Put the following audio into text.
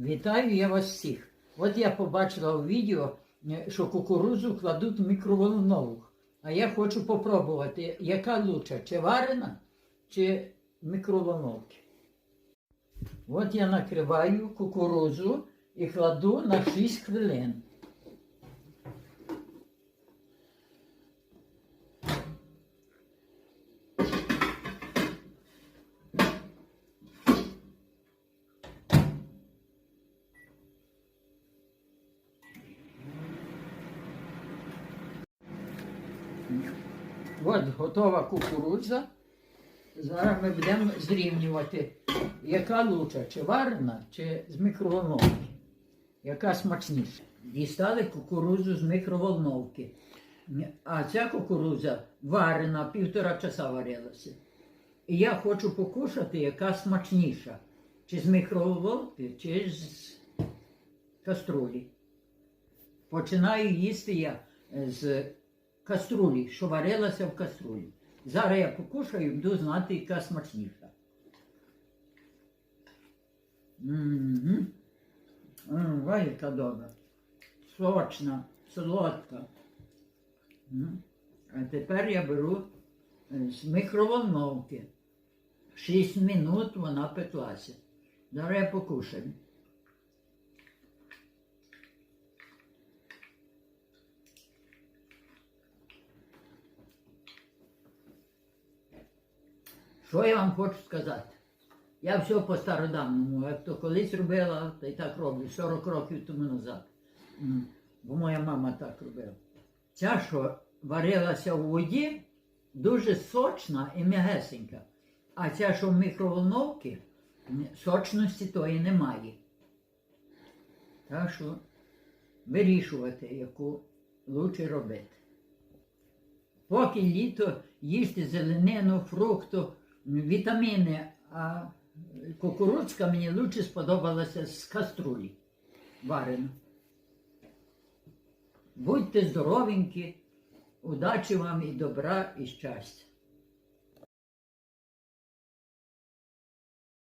Вітаю я вас всіх. От я побачила у відео, е, що кукурудзу кладуть в мікроволновку. А я хочу попробувати, яка лучша, чи варена, чи мікроволновки. От я накриваю кукурудзу і кладу на 6 хвилин. От готова кукурудза. Зараз ми будемо зрівнювати, яка лучша, чи варена, чи з мікроволновки. Яка смачніша. Дістали кукурудзу з мікроволновки. А ця кукурудза варена, півтора часа варилася. І я хочу покушати, яка смачніша. Чи з мікроволновки, чи з каструлі. Починаю їсти я з каструлі, що варилася в каструлі. Зараз я покушаю, буду знати, яка смачніша. Угу. Ой, яка добра. Сочна, солодка. А тепер я беру е, з мікроволновки. 6 минут вона пеклася. Зараз я покушаю. Що я вам хочу сказати? Я все по стародавному, як то колись робила, та й так роблю, 40 років тому назад. Бо моя мама так робила. Ця, що варилася у воді, дуже сочна і м'ягесенька. А ця, що в мікроволновці, сочності тої немає. Так що вирішувати, яку лучше робити. Поки літо їсти зеленину, фрукту, вітаміни, а кукурудзка мені лучше сподобалася з каструлі варена. Будьте здоровенькі, удачі вам і добра, і щастя.